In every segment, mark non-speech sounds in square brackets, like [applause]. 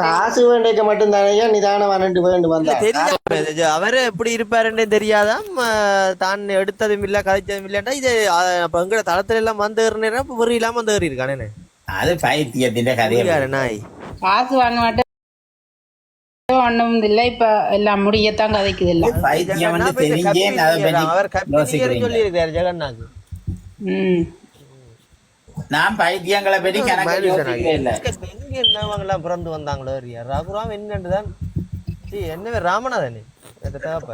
காசு வேண்டிக்க மட்டும் தானே நிதானம் வரண்டு வேண்டும் வந்தா? தெரியாது. அவரு எப்படி இருப்பாருன்னு தெரியாதாம் அஹ், தான் எடுத்ததும் இல்ல கதைச்சதும் இல்லட்டா இது அப்ப எங்கட தளத்துல எல்லாம் வந்து ஏறினா இப்ப வெறி இல்லாம வந்து ஏறி இருக்கானே அது பைத்தியத்தின் கதையை. நாய். காசு வாங்க மாட்டேன் ஒண்ணும் இல்ல இப்ப எல்லாம் முடியத்தான் கதைக்குது இல்ல அவர் சொல்லி இருக்காரு ஜெகநாத். ம். நான் பைத்தியங்களை பற்றி கணக்கு இல்ல. எங்க என்னவங்கெல்லாம் பிறந்து வந்தாங்களோ ரகுராம் என்னண்டுதான் சீ, என்னவே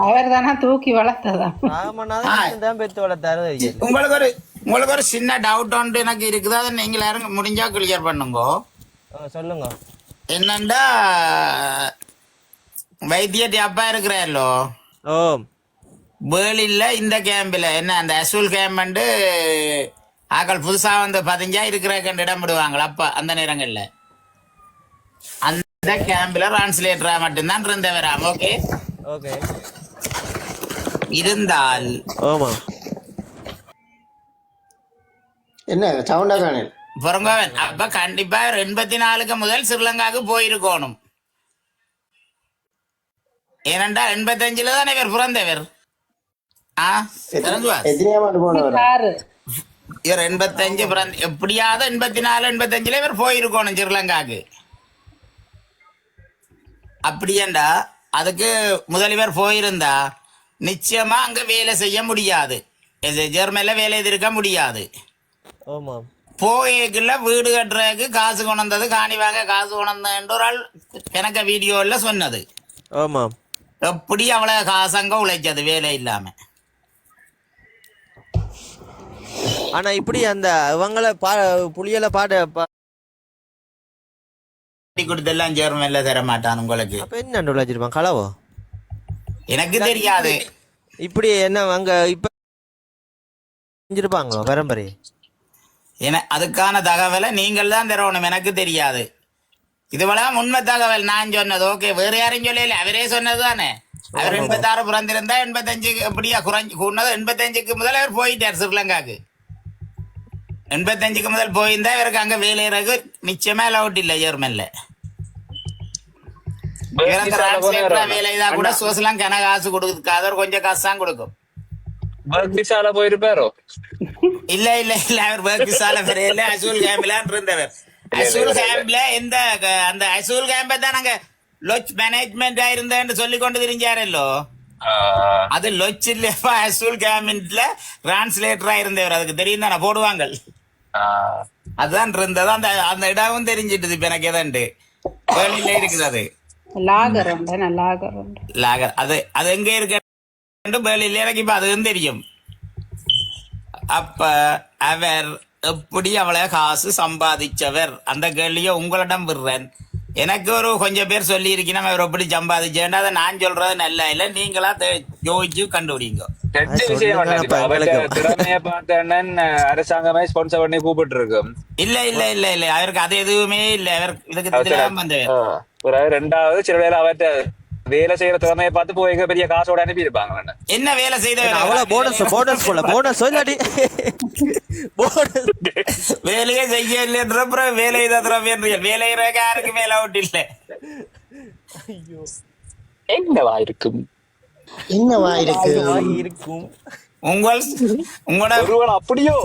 அவர் தானே தூக்கி வளர்த்ததா? ராமநாதன் தான் பெத்து வளர்த்தாரு. உங்களுக்கு ஒரு உங்களுக்கு ஒரு சின்ன டவுட் ஒன்று எனக்கு இருக்குது? அதை நீங்க யாரும் முடிஞ்சா கிளியர் பண்ணுங்க. சொல்லுங்க. என்னண்டா வைத்தியட்டி அப்பா இருக்கிறாரோ ஓ. வேலில்ல இந்த கேம்பில் என்ன அந்த அசூல் கேம்ப் ஆக்கள் புதுசா வந்து பதிஞ்சா இருக்கிற கண்டு இடம் விடுவாங்களா? அப்ப அந்த நேரங்கள்ல. அந்த கேம்பில் டிரான்ஸ்லேட்டரா மட்டும்தான் இருந்தவராம் ஓகே. ஓகே. இருந்தால். ஆமா. என்ன சவுண்டா காணல். பொறங்கோவன் அப்ப கண்டிப்பா எண்பத்தி நாலுக்கு முதல் ஸ்ரீலங்காவுக்கு போயிருக்கணும். ஏனண்டா எண்பத்தஞ்சுல தான் இவர் பிறந்தவர்? ஆ? இவர் எண்பத்தஞ்சு பிறந்த எப்படியாவது எண்பத்தி நாலு எண்பத்தஞ்சுல இவர் போயிருக்கணும் ஸ்ரீலங்காக்கு அப்படியேண்டா அதுக்கு முதலிவர் போயிருந்தா நிச்சயமா அங்க வேலை செய்ய முடியாது. ஜெர்மன்ல வேலை எதிர்க்க முடியாது. போயக்குள்ள வீடு கட்டுறதுக்கு காசு கொண்டது காணி வாங்க காசு கொண்டது ஒரு ஆள் எனக்கு வீடியோவில் சொன்னது. எப்படி அவளை காசங்க உழைச்சது வேலை இல்லாம. ஆனா இப்படி அந்த இவங்கள பா புளியல பாட கொடுத்தெல்லாம் ஜெர்மன்ல தர மாட்டான் உங்களுக்கு. அப்ப என்ன வச்சிருப்பான் களவோ எனக்கு தெரியாது. இப்படி என்ன அங்க இப்ப செஞ்சிருப்பாங்களோ பரம்பரை? என அதுக்கான தகவலை நீங்கள் தான் தரணும் எனக்கு தெரியாது. இதுவெல்லாம் உண்மை தகவல். நான் சொன்னது ஓகே. வேற யாரும் சொல்லல. அவரே சொன்னது தானே. அவர் எண்பத்தாறு பிறந்திருந்தா எண்பத்தஞ்சுக்கு எப்படியா குறைஞ்சு கூடது எண்பத்தஞ்சுக்கு முதல் அவர் போயிட்டார் ஸ்ரீலங்காக்கு எண்பத்தஞ்சுக்கு முதல் போயிருந்தா இவருக்கு அங்க வேலையிறகு நிச்சயமா அலவுட் இல்லை ஜெர்மன்ல இவர் அந்த translator வேலை இதா கூட சோசலாம் கன காசு கொடுக்காத. ஒரு கொஞ்சம் காசு தான் கொடுக்கும். ஒர்க் விசால போயிருப்பாரோ? இல்ல இல்ல இல்ல. அவர் வேர்க்கிசால பெரியல அசூல் கேம்ப்ல இருந்தவர். அசூல் கேம்ப்ல எந்த அந்த அசூல் கேம்ப தான் நாங்க லொச் மேனேஜ்மெண்ட் இருந்தேன்னு சொல்லி கொண்டு தெரிஞ்சாரல்லோ அது லொச் இல்லப்பா அசூல் கேம்பின்ல டிரான்ஸ்லேட்டரா இருந்தவர். அதுக்கு தெரியும் தானே போடுவாங்க. அதுதான் இருந்தது அந்த அந்த இடமும் தெரிஞ்சிட்டது இப்ப எனக்கு எதாண்டு வேலையில இருக்குது அது லாகர் உண்டு. லாகர் அது அது எங்க இருக்கு வேலையில எனக்கு இப்ப அதுவும் தெரியும். அப்ப அவர் எப்படி அவளை காசு சம்பாதிச்சவர்? அந்த கேள்வியை உங்களிடம் விடுறேன். எனக்கு ஒரு கொஞ்சம் பேர் சொல்லி இருக்கணும் அவர் எப்படி சம்பாதிச்சேன் அதை நான் சொல்றது நல்ல இல்ல. நீங்களா யோசிச்சு கண்டுபிடிங்க. அரசாங்கமே ஸ்பான்சர் பண்ணி கூப்பிட்டு இருக்கும் இல்ல இல்ல இல்ல இல்ல. அவருக்கு அது எதுவுமே இல்ல. அவர் இதுக்கு ரெண்டாவது சில வேலை அவர்ட்ட வேலை செய்யற திறமையை பார்த்து போய் எங்க பெரிய காசோட அனுப்பி இருப்பாங்க என்ன வேலை செய்தவர் அவ்வளவு போனஸ் போனஸ் போல போனஸ் இல்லாட்டி போனஸ் வேலையே செய்ய இல்லைன்ற அப்புறம் வேலை திரவியன்றியல் வேலை யாருக்கு மேல அவுட் இல்ல? என்னவா இருக்கும்? என்னவா இருக்கு? இருக்கும்? உங்கள் உங்களோட ஒருவேளை அப்படியோ?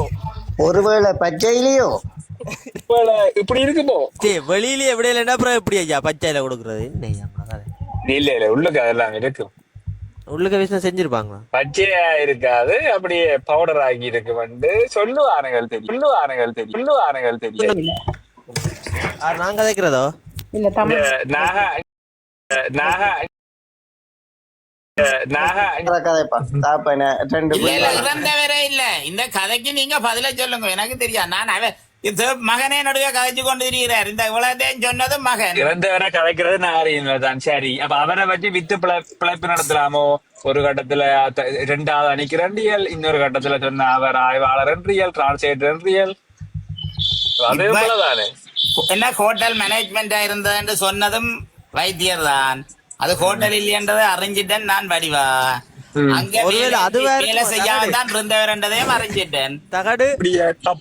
ஒருவேளை பச்சையிலையோ? இப்படி இருக்குமோ? சே வெளியில எப்படி இல்லைன்னா அப்புறம் எப்படி ஐயா? பச்சையில கொடுக்குறது? என்ன? இல்ல இல்ல உள்ளுக்கு அதெல்லாம் இருக்கும் உள்ளுக்க விஷயம் செஞ்சிருப்பாங்களா? பச்சையா இருக்காது அப்படியே பவுடர் ஆகி இருக்கு வந்து. சொல்லுவானுங்கள் தெரியும் சொல்லுவானுங்கள் தெரியும் சொல்லுவானுங்கள் தெரியும். ஆ, நான் கதைக்கிறதோ இல்ல தமிழ் நாக நாக இந்த கதைக்கு நீங்க பதில சொல்லுங்க எனக்கு தெரியாது. நான் அவன் இது மகனே நடுவே கதைச்சு கொண்டு திரிகிறார் இந்த இவ்வளவுதையும் சொன்னது மகன். இறந்தவரை கலைக்கிறது நாரியம் தான் சரி. அப்ப அவரை வச்சு வித்து பிழை- பிழைப்பு நடத்தலாமோ? ஒரு கட்டத்துல ரெண்டாவது அணிக்கு ரெண்டியல் இன்னொரு கட்டத்துல சொன்ன அவர் ஆய்வாளர் என்றியல் டிரான்ஸ்லேட்டர் என்றியல் அதே போலதானே? என்ன ஹோட்டல் மேனேஜ்மெண்டா இருந்ததுன்னு சொன்னதும் வைத்தியர் தான். அது ஹோட்டல் இல்லையன்றதை அறிஞ்சிட்டேன் நான் வடிவா. அது வேற வேலை இருக்கும். செய்யாம தான் இருந்தவர் என்றதையும் அறிஞ்சிட்டேன் தகடு. அப்படியா? இருக்கும்.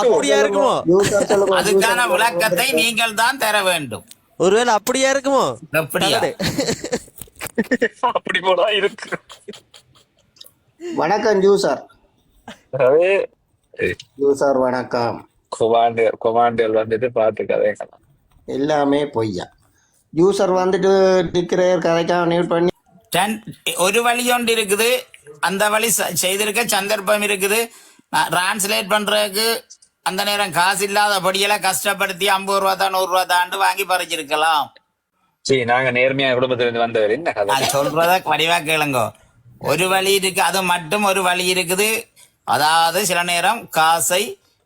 அப்படியா இருக்குமோ? யூசர் சொல்லுங்க அதுக்கான விளக்கத்தை நீங்கள் தான் தர வேண்டும். ஒருவேளை அப்படியா இருக்குமோ? அப்படியா? அப்படி போல இருக்கு. வணக்கம் ஜூசர் ஜூசர் வணக்கம். கொமாண்டர் கொமாண்டர் வந்துட்டு பார்த்து கதைக்கலாம் எல்லாமே பொய்யா. ஜூசர் வந்துட்டு டிக்ரேயர் கதைக்காக நியூட் பண்ணி ஒரு வழி ஒன்று இருக்குது. அந்த வழி செய்திருக்க சந்தர்ப்பம் இருக்குது. டிரான்ஸ்லேட் பண்றதுக்கு அந்த நேரம் காசு இல்லாதபடியெல்லாம் கஷ்டப்படுத்தி ஐம்பது ரூபா தான் நூறு ரூபா தாண்டு வாங்கி பறிச்சிருக்கலாம். சரி நாங்க நேர்மையா குடும்பத்திலிருந்து வந்தவர் என்ன கதை? நான் சொல்றத வடிவா கேளுங்க. ஒரு வழி இருக்கு அது மட்டும் ஒரு வழி இருக்குது. அதாவது சில நேரம் காசை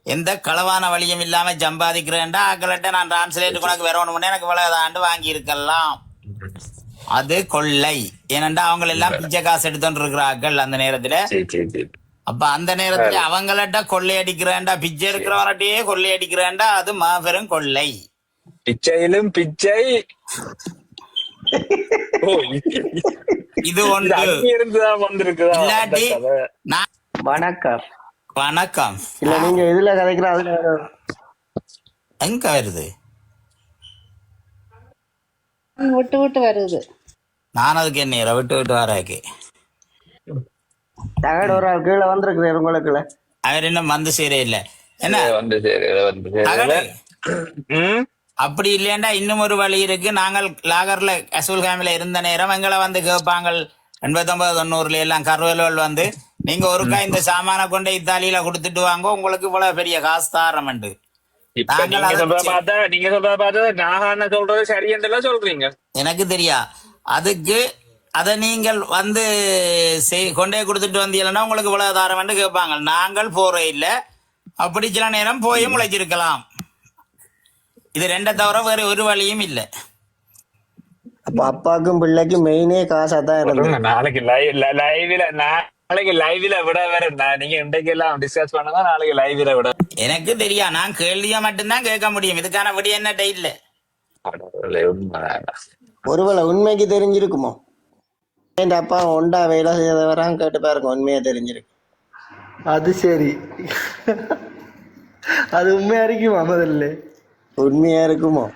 எந்த களவான வழியும் இல்லாம சம்பாதிக்கிறேன்டா ஆக்கள்கிட்ட நான் டிரான்ஸ்லேட் உனக்கு வரணும்னு எனக்கு இவ்வளவு ஆண்டு வாங்கி இருக்கலாம். அது கொள்ளை. ஏனென்றா அவங்க எல்லாம் பிச்சை காசு எடுத்துட்டு இருக்கிறார்கள் அந்த நேரத்துல. சரி சரி சரி. அப்ப அந்த நேரத்துல அவங்கள்ட்ட கொள்ளையடிக்கிறேன்டா பிச்சை எடுக்கிறவன்கிட்டயே கொள்ளையடிக்கிறேன்டா அது மாபெரும் கொள்ளை. பிச்சையிலும் பிச்சை. ஓ இது- ஒன்று. இல்லாட்டி வணக்கம். வணக்கம். இல்ல நீங்க எதுல கதைக்கிற அதுல எங்க வருது? விட்டு விட்டு வருது. நான் அதுக்கு என்ன விட்டு விட்டு வராக்கு. தகடு ஒரு ஆள் கீழே வந்திருக்கிறேன் உங்களுக்குள்ள அவர் இன்னும் வந்து சேர இல்ல என்ன வந்து தகடு? அப்படி இல்லையாண்டா இன்னும் ஒரு வழி இருக்கு. நாங்கள் லாகர்ல அசூல் கேமில இருந்த நேரம் எங்களை வந்து கேட்பாங்க எண்பத்தொன்பது தொண்ணூறுல எல்லாம் கருவேல்கள் வந்து நீங்க ஒருக்கா இந்த சாமான கொண்டு இத்தாலியில கொடுத்துட்டு வாங்க உங்களுக்கு இவ்வளவு பெரிய காசு தாரமண்டு இப்ப நீங்க சொல்றத பார்த்தா நீங்க சொல்றத பார்த்தா நாகான சொல்றது சரியென்றெல்லாம் சொல்றீங்க. எனக்கு தெரியா. அதுக்கு அதை நீங்கள் வந்து செய்- கொண்டே கொடுத்துட்டு வந்தீங்கன்னா உங்களுக்கு இவ்வளவு தாரமண்டு கேட்பாங்க. நாங்கள் போறே இல்ல. அப்படி சில நேரம் போய் முளைச்சிருக்கலாம். இது ரெண்டை தவிர வேற ஒரு வழியும் இல்லை. அப்ப அப்பாக்கும் பிள்ளைக்கும் மெயினே காசா தான் இருந்தது. நாளைக்கு லைவ் லைவ்ல நாளைக்கு லைவ்ல விட வேற நான் நீங்க இன்றைக்கு எல்லாம் டிஸ்கஸ் பண்ணதான் நாளைக்கு லைவ்ல விட? எனக்கு தெரியா நான் கேள்வியை மட்டும்தான் கேட்க முடியும். இதுக்கான விடி கடவுளே, உண்மைதான். ஒருவேளை உண்மைக்கு தெரிஞ்சிருக்குமோ? என் அப்பா ஒண்டா வேலை செய்யறவரான் கேட்டு பாருங்க உண்மையா தெரிஞ்சிருக்கு. அது சரி. அது உண்மையா இருக்குமா முதல்ல? உண்மையா இருக்குமோ?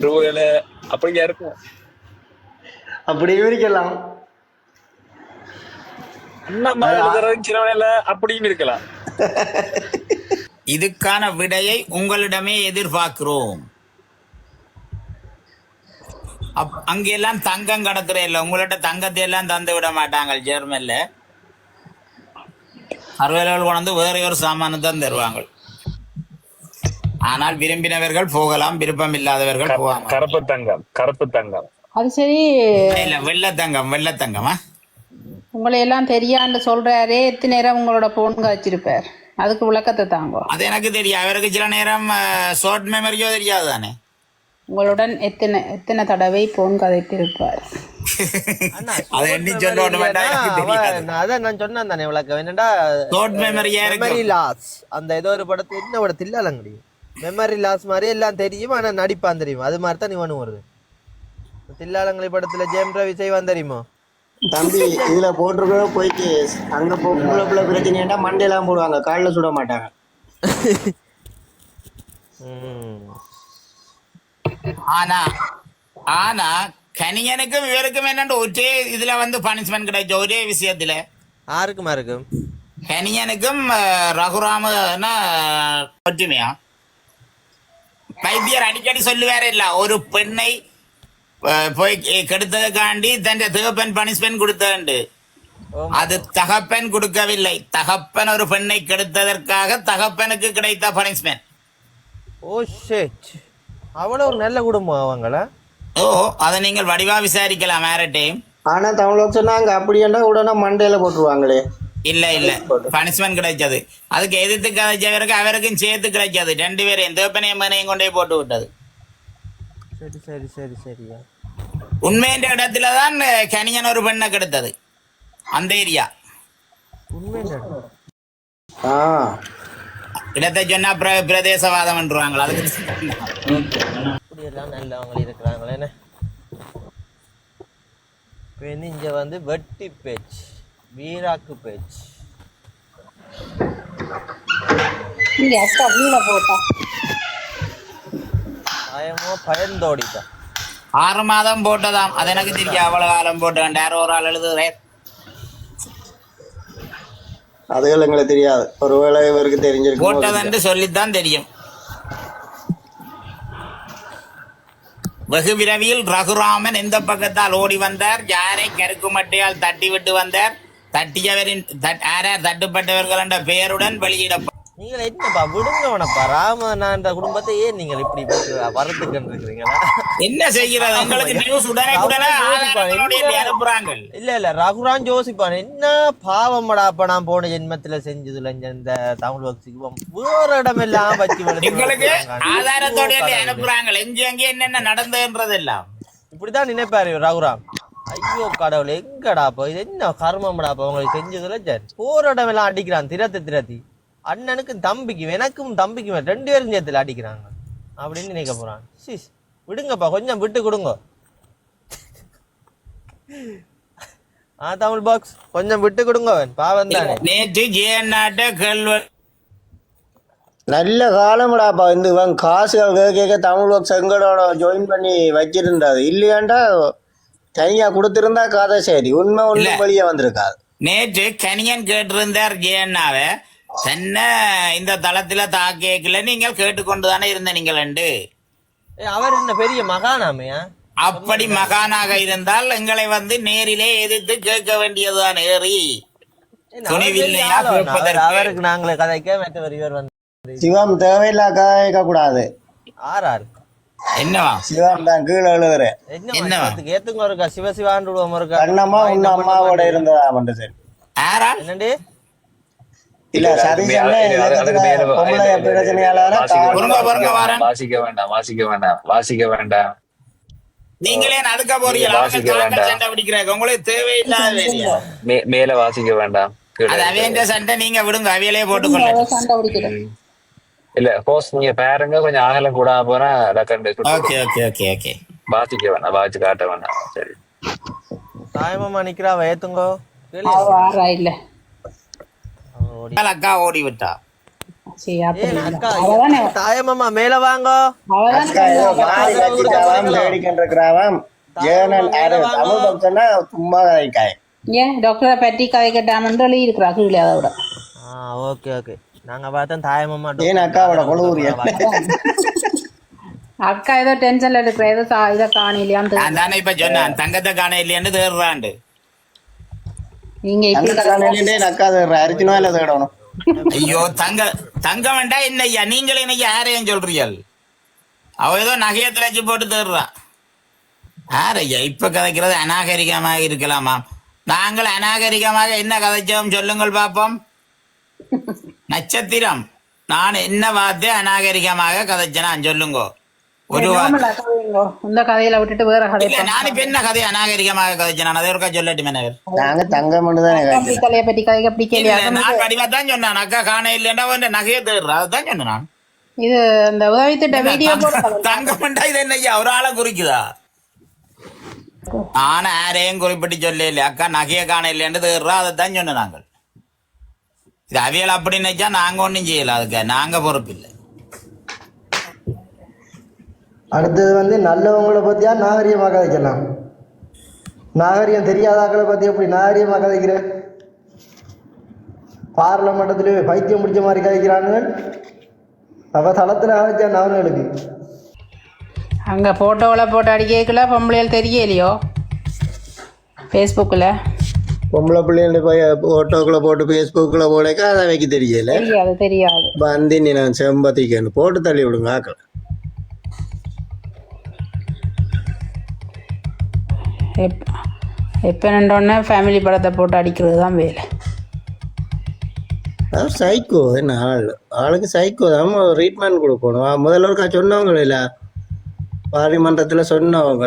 ஒருவேளை அப்படியா இருக்கும். அப்படியும் இருக்கலாம். அப்படின்னு இருக்கலாம். [laughs] இதுக்கான விடையை உங்களிடமே எதிர்பார்க்கிறோம். அப்- அங்கெல்லாம் தங்கம் கடத்துற இல்ல. உங்கள்ட்ட தங்கத்தை எல்லாம் தந்து விட மாட்டாங்க ஜெர்மன்ல. அறுவலர்கள் கொண்டு வேற ஒரு சாமானு தான் தருவாங்க ஆனால் விரும்பினவர்கள் போகலாம் விருப்பம் இல்லாதவர்கள் கருப்பு தங்கம் கருப்பு தங்கம். அது சரி. இல்ல வெள்ளை தங்கம் வெள்ளை தங்கமா? உங்களை எல்லாம் தெரியான்னு சொல்றாரே எத்தனை நேரம் உங்களோட போன் காய்ச்சிருப்பார் அதுக்கு விளக்கத்தை தாங்கோ. அது எனக்கு தெரியும் அவருக்கு சில நேரம் ஷார்ட் மெமரியோ தெரியாது தானே உங்களுடன் எத்தனை எத்தனை தடவை போன் கதைத்திருப்பார்? அதான் நான் சொன்னேன் தானே விளக்கம். என்னடா மெமரி லாஸ் அந்த ஏதோ ஒரு படத்து என்ன படத்தில் இல்லலங்கடி மெமரி லாஸ் மாதிரி எல்லாம் தெரியும் ஆனா நடிப்பான் தெரியும்? அது மாதிரி தான் இவனு வருது. தில்லாலங்கடி படத்துல ஜெயம் ரவி செய்வான் தெரியுமோ? தம்பி இதுல போட்டிருக்க போயிட்டு அங்க பொம்பளை பிள்ளை பிரச்சனையா மண்டையெல்லாம் போடுவாங்க காலில் சுட மாட்டாங்க. ஆனா ஆனா கனியனுக்கும் இவருக்கும் என்னண்டு? ஒரே இதுல வந்து பனிஷ்மெண்ட் கிடைச்ச ஒரே விஷயத்துல. யாருக்குமா இருக்கும் கனியனுக்கும் ரகுராம என்ன, ஒற்றுமையா? வைத்தியர் அடிக்கடி சொல்லுவாரு இல்ல ஒரு பெண்ணை போய் கெடுத்ததுக்காண்டி தன் தகப்பன் பனிஷ்மெண்ட் கொடுத்தாண்டு அது தகப்பன் கொடுக்கவில்லை தகப்பன் ஒரு பெண்ணை கெடுத்ததற்காக தகப்பனுக்கு கிடைத்த பனிஷ்மெண்ட் ஓ ஷேட் அவ்வளோ ஒரு நல்ல குடும்பம் அவங்கள ஓ அதை நீங்கள் வடிவா விசாரிக்கலாம் வேறட்டையும் ஆனா தமிழ் சொன்னாங்க அப்படியாண்டா உடனே மண்டையில போட்டுருவாங்களே இல்ல இல்ல பனிஷ்மெண்ட் கிடைச்சது அதுக்கு எதிர்த்து கிடைச்சவருக்கு அவருக்கும் சேர்த்து கிடைச்சது ரெண்டு பேரையும் தேப்பனையும் மனையும் கொண்டே போட்டு விட்டது சரி சரி சரி சரியா. உண்மைன்ற இடத்துல தான் கனியன் ஒரு பெண்ணை கெடுத்தது. அந்த ஏரியா. ஆ. இடத்தை சொன்னா பிர- பிரதேசவாதம் என்றுவாங்களா? அதுக்கு இப்படியெல்லாம் நல்லவங்க இருக்கிறாங்களே என்ன? இப்போ வந்து இங்கே வந்து வெட்டி பேச்சு வீராக்கு பேச்சு. இங்க அக்கா வீண போட்டா ஆறு மாதம் போட்டதாம். அது எனக்கு தெரியும் அவ்வளவு காலம் போட்டு வேண்டாம் ஒரு ஆள் எழுதுகிறேன் அதுகள் எங்களுக்கு தெரியாது. ஒருவேளை இவருக்கு தெரிஞ்சிருக்கும் போட்டதென்று சொல்லித்தான் தெரியும். வெகு விரைவில் ரகுராமன் எந்த பக்கத்தால் ஓடி வந்தார்? யாரை கருக்கு மட்டையால் தட்டி விட்டு வந்தார்? தட்டியவரின் தட்- யாரார் தட்டுப்பட்டவர்கள் என்ற பெயருடன் வெளியிடப்ப நீங்கள் என்னப்பா விடுங்கவனப்பா ராமன் என்ற குடும்பத்தை ஏன் நீங்கள் இப்படி வரத்துக்கு இருக்கிறீங்களா என்ன செய்கிறது? உங்களுக்கு இல்ல இல்ல ரகுரான் ஜோசிப்பான் என்ன பாவமடா அப்ப நான் போன ஜென்மத்துல செஞ்சதுல இந்த தமிழ் பக்திக்கு வேற இடமெல்லாம் வச்சு வளர்த்து எங்களுக்கு வளர்த்துறாங்க. ஆதாரத்தோட. அனுப்புறாங்க. எங்க எங்க என்னென்ன நடந்ததுன்றதெல்லாம். இப்படிதான் நினைப்பாரு ரகுராம். ஐயோ கடவுளே எங்கடா இது என்ன கர்மம்டா அப்ப? உங்களுக்கு செஞ்சதுல? சரி போற இடமெல்லாம் அடிக்கிறான் திரத்து திரத்தி. அண்ணனுக்கும் தம்பிக்கும் எனக்கும் தம்பிக்கும் ரெண்டு பேரும் சேர்த்துல அடிக்கிறாங்க. அப்படின்னு நினைக்க போறான். சிஸ் விடுங்கப்பா கொஞ்சம் விட்டு கொடுங்க. ஆ தமிழ் பாக்ஸ் கொஞ்சம் விட்டு கொடுங்க அவன் பாவம் தானே. நேற்று ஜேஎன்னாட்ட கேள்வி நல்ல காலம்டாப்பா இந்த இவன் காசுகள் கேட்க தமிழ் ஒர்க் செங்கடோட ஜாயின் பண்ணி வச்சிருந்தாது இல்லையாண்டா தனியா கொடுத்திருந்தா கதை சரி. உண்மை ஒன்றும் வெளியே வந்திருக்காது. நேற்று கனியன் கேட்டிருந்தார் ஜேஎன்னாவை தன்னை இந்த தளத்துல தாக்கேக்கல நீங்கள் கேட்டுக்கொண்டு தானே இருந்த நீங்கள் ரெண்டு. அவர் என்ன பெரிய மகானாமையா அப்படி மகானாக இருந்தால் எங்களை வந்து நேரிலே எதிர்த்து கேட்க வேண்டியதுதான் ஏறி. துணிவில்லையா கேட்பதற்கு? அவருக்கு நாங்களே கதைக்க மற்றவர் இவர் வந்து சிவம் தேவையில்லா கேட்க கூடாது. ஆறாரு என்னவா? சிவம் தான் கீழே எழுதுறேன் என்ன என்னவா? ஏத்துங்க இருக்கா விடுவோம் இருக்கா கண்ணம்மா உன்ன அம்மாவோட இருந்ததா? சரி. யாரால்? என்னண்டு இல்ல சதீஷ் அண்ணன் இலக்கத்துல பொம்பளை பிரச்சனையால பொறுங்க, பொறுங்க, வாரேன். வாசிக்க வேண்டாம் வாசிக்க வேண்டாம் வாசிக்க வேண்டாம். நீங்களே போறீங்க? வாசிக்க வேண்டாம். சண்டை பிடிக்கிறாங்க. உங்களுக்கு தேவையில்லாத மேல வாசிக்க வேண்டாம். அது அவையன்ற சண்டை நீங்க விடுங்க. அவையிலே போட்டுக்கொள்ள இல்ல போஸ்ட் நீங்க பாருங்க. கொஞ்சம் ஆகலம் கூட போனா ஓகே ஓகே ஓகே ஓகே. வாசிக்க வேண்டாம் வாசிச்சு காட்ட வேண்டாம். சரி. தாயமாமா நிக்கிறா ஆறா இல்ல. ஓடி. அக்கா ஓடி விட்டா. தாயமாமா மேல வாங்கோ. ஏன்? டாக்டரை பற்றி கதை கட்டாமன்று எழுதி இருக்கிறா கீழே அதோட ஆ ஓகே ஓகே. நாங்க பார்த்தோம் தாயமாமா ஏன் அக்காவோட? அக்கா ஏதோ டென்ஷன்ல இருக்கிற ஏதோ இதை காணலையான்னு நான் தானே இப்ப சொன்னேன் தங்கத்தை காண இல்லையான்னு தேடுறாண்டு நீங்க அந்த இப்படி காலையிலே அக்கா தேடுற அரிச்சுனா இல்ல தேடணும் ஐயோ தங்க தங்க வேண்டாம் என்ன ஐயா? நீங்களே இன்னைக்கு யாரையும் சொல்றீர்கள்? அவ ஏதோ நகையை திரைச்சு போட்டு தேடுறான் யார் ஐயா? இப்ப கதைக்கிறது அநாகரிகமாக இருக்கலாமா? நாங்கள் அநாகரிகமாக என்ன கதைச்சோம்? சொல்லுங்கள் பாப்போம். நட்சத்திரம். நான் என்ன வார்த்தை அநாகரிகமாக கதைச்சேன்? சொல்லுங்க. ஒரு. இந்த கதையில விட்டுட்டு வேற கதை நான் இப்ப என்ன கதை அநாகரிகமாக கதைச்சேன் அதை ஒருக்கா சொல்லட்டுமே நான். நாங்க தங்கம் மட்டும் தானே அப்படி கதையை பற்றி கதைக்க பிடிக்கலையா இல்ல, நான் வடிவா தான் சொன்னேன். அக்கா காண இல்லைன்னா அவன் நகையை தேடுறா? அதுதான் சொன்னேன் நான். இது அந்த உதவி திட்ட வீடியோ இது ஒரு ஆளை குறிக்குதா? யாரையும் குறிப்பிட்டு சொல்ல இல்லையா அக்கா நகையை காண இல்லைன்னு தேடுறா. அதை தான் சொன்னோம் நாங்கள். இது அவியல் அப்படி நினைச்சா நாங்க ஒண்ணும் செய்யல. அதுக்கு நாங்க பொறுப்பு இல்லை. அடுத்தது வந்து நல்லவங்களை பற்றியா நாகரிகமாக கதைக்கலாம். நாகரிகம் தெரியாத ஆக்களை பற்றி எப்படி நாகரிகமாக கதைக்கிற? பார்லமெண்டத்தில் பைத்தியம் பிடிச்ச மாதிரி கதைக்கிறானுங்க அவ தளத்தில் கதைச்சான் அவனுங்களுக்கு அங்க போட்டோல போட்டு அடிக்கல பொம்பளைகள் தெரியலையோ ஃபேஸ்புக்கில் பொம்பளை பிள்ளைங்க போய் போட்டோக்குள்ள போட்டு ஃபேஸ்புக்கில் போடக்க அதை வைக்க தெரியல. தெரியாது தெரியாது. வந்து நீ நான் செம்பத்திக்கன்னு போட்டு தள்ளி விடுங்க ஆக்கள். எப் எப்போ நின்றோடனே ஃபேமிலி படத்தை போட்டு அடிக்கிறது தான் வேலை. அது சைக்கோ என்ன ஆள்? ஆளுக்கு சைக்கோ தான். ட்ரீட்மெண்ட் கொடுக்கணும். முதல்ல ஒருக்கா சொன்னவங்க இல்லை. பார்லிமெண்டத்தில் சொன்னவங்க.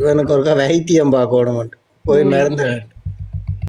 இவனுக்கு ஒருக்கா வைத்தியம் பார்க்கணும் போய் மருந்து